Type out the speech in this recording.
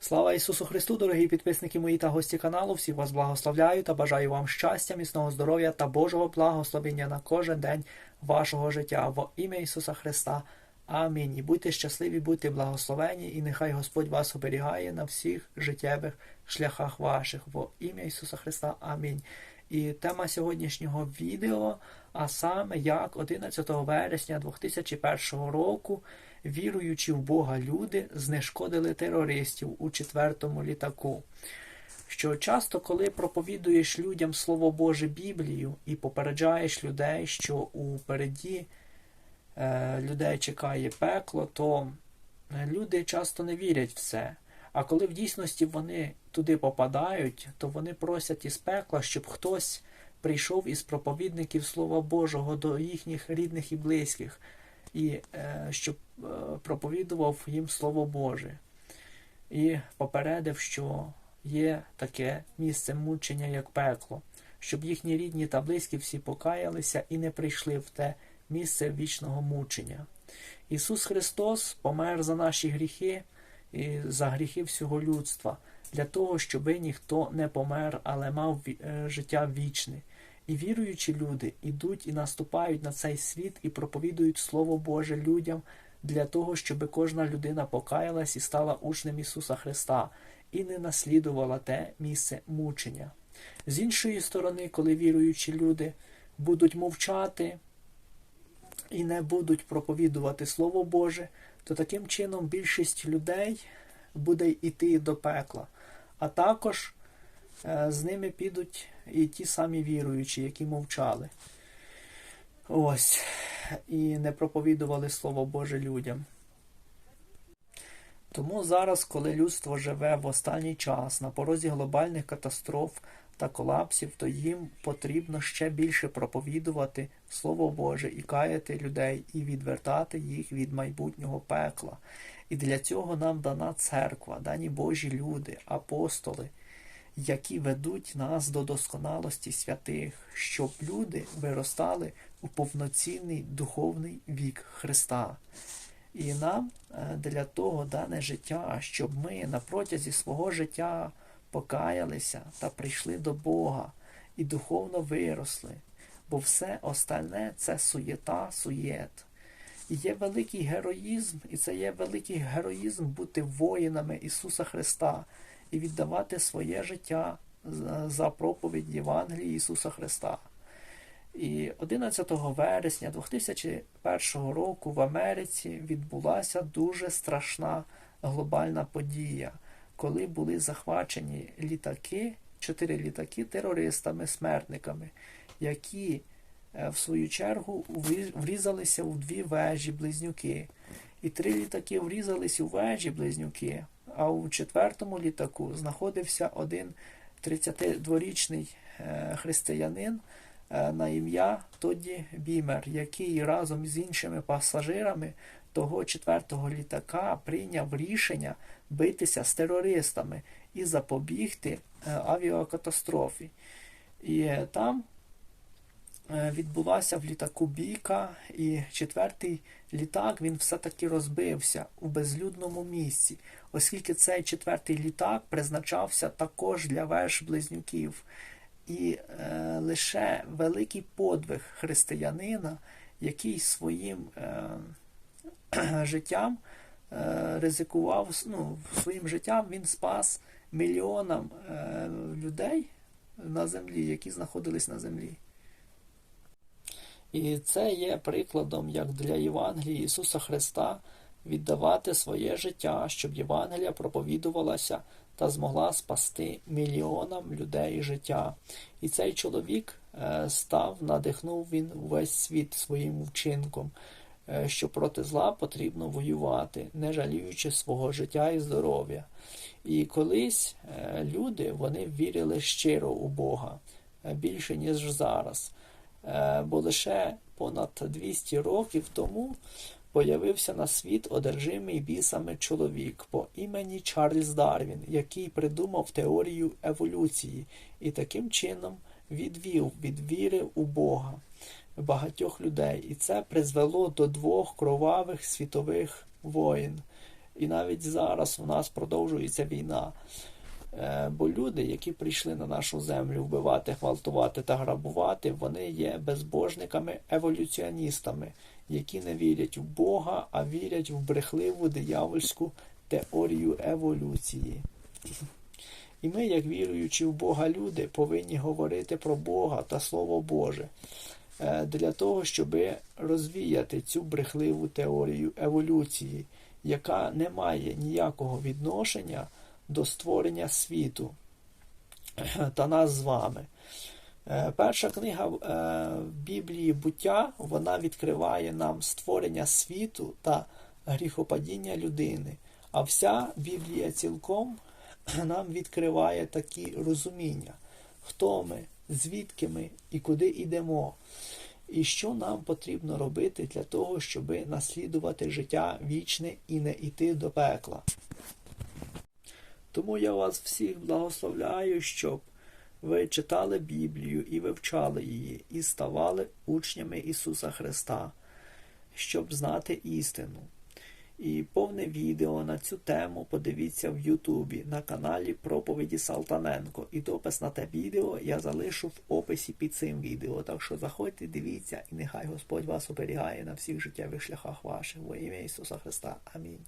Слава Ісусу Христу, дорогі підписники мої та гості каналу. Всіх вас благословляю та бажаю вам щастя, міцного здоров'я та Божого благословення на кожен день вашого життя. Во ім'я Ісуса Христа. Амінь. І будьте щасливі, будьте благословені, і нехай Господь вас оберігає на всіх життєвих шляхах ваших. Во ім'я Ісуса Христа. Амінь. І тема сьогоднішнього відео, а саме як 11 вересня 2001 року віруючі в Бога люди знешкодили терористів у четвертому літаку. Що часто, коли проповідуєш людям Слово Боже Біблію і попереджаєш людей, що упереді е, людей чекає пекло, то люди часто не вірять в це. А коли в дійсності вони туди попадають, то вони просять із пекла, щоб хтось прийшов із проповідників Слова Божого до їхніх рідних і близьких, і е, щоб е, проповідував їм Слово Боже. І попередив, що є таке місце мучення, як пекло, щоб їхні рідні та близькі всі покаялися і не прийшли в те місце вічного мучення. Ісус Христос помер за наші гріхи і за гріхи всього людства, для того, щоб ніхто не помер, але мав е, життя вічне. І віруючі люди ідуть і наступають на цей світ і проповідують Слово Боже людям для того, щоб кожна людина покаялась і стала учнем Ісуса Христа і не наслідувала те місце мучення. З іншої сторони, коли віруючі люди будуть мовчати і не будуть проповідувати Слово Боже, то таким чином більшість людей буде йти до пекла. А також з ними підуть і ті самі віруючі, які мовчали. Ось. І не проповідували Слово Боже людям. Тому зараз, коли людство живе в останній час на порозі глобальних катастроф та колапсів, то їм потрібно ще більше проповідувати Слово Боже і каяти людей, і відвертати їх від майбутнього пекла. І для цього нам дана церква, дані Божі люди, апостоли, які ведуть нас до досконалості святих, щоб люди виростали у повноцінний духовний вік Христа. І нам для того дане життя, щоб ми на протязі свого життя покаялися та прийшли до Бога і духовно виросли, бо все остальне це суєта, суєт. І є великий героїзм, і це є великий героїзм бути воїнами Ісуса Христа і віддавати своє життя за проповідь Євангелії Ісуса Христа. І 11 вересня 2001 року в Америці відбулася дуже страшна глобальна подія, коли були захвачені літаки, чотири літаки терористами-смертниками, які в свою чергу врізалися у дві вежі близнюки. І три літаки врізалися у вежі близнюки, а у четвертому літаку знаходився один 32-річний християнин на ім'я Тодді Бімер, який разом з іншими пасажирами того четвертого літака прийняв рішення битися з терористами і запобігти авіакатастрофі. І там відбулася в літаку бійка, і четвертий літак він все-таки розбився у безлюдному місці, оскільки цей четвертий літак призначався також для веж близнюків. І е, лише великий подвиг християнина, який своїм е, життям е, ризикував, ну, своїм життям він спас мільйонам е, людей на землі, які знаходились на землі. І це є прикладом, як для Євангелії Ісуса Христа віддавати своє життя, щоб Євангелія проповідувалася та змогла спасти мільйонам людей життя. І цей чоловік е, став, надихнув він увесь світ своїм вчинком, е, що проти зла потрібно воювати, не жаліючи свого життя і здоров'я. І колись е, люди вони вірили щиро у Бога більше, ніж зараз. Бо лише понад 200 років тому появився на світ одержимий бісами чоловік по імені Чарльз Дарвін, який придумав теорію еволюції і таким чином відвів від віри у Бога багатьох людей. І це призвело до двох кровавих світових воїн. І навіть зараз у нас продовжується війна. Е, Бо люди, які прийшли на нашу землю вбивати, гвалтувати та грабувати, вони є безбожниками-еволюціоністами, які не вірять в Бога, а вірять в брехливу диявольську теорію еволюції. І ми, як віруючі в Бога люди, повинні говорити про Бога та Слово Боже е, для того, щоб розвіяти цю брехливу теорію еволюції, яка не має ніякого відношення до створення світу та нас з вами. Е, Перша книга е, Біблії буття вона відкриває нам створення світу та гріхопадіння людини. А вся Біблія цілком нам відкриває такі розуміння, хто ми, звідки ми і куди йдемо, і що нам потрібно робити для того, щоб наслідувати життя вічне і не йти до пекла. Тому я вас всіх благословляю, щоб ви читали Біблію і вивчали її, і ставали учнями Ісуса Христа, щоб знати істину. І повне відео на цю тему подивіться в Ютубі на каналі Проповіді Салтаненко. І допис на те відео я залишу в описі під цим відео. Так що заходьте, дивіться, і нехай Господь вас оберігає на всіх життєвих шляхах ваших. Во ім'я Ісуса Христа. Амінь.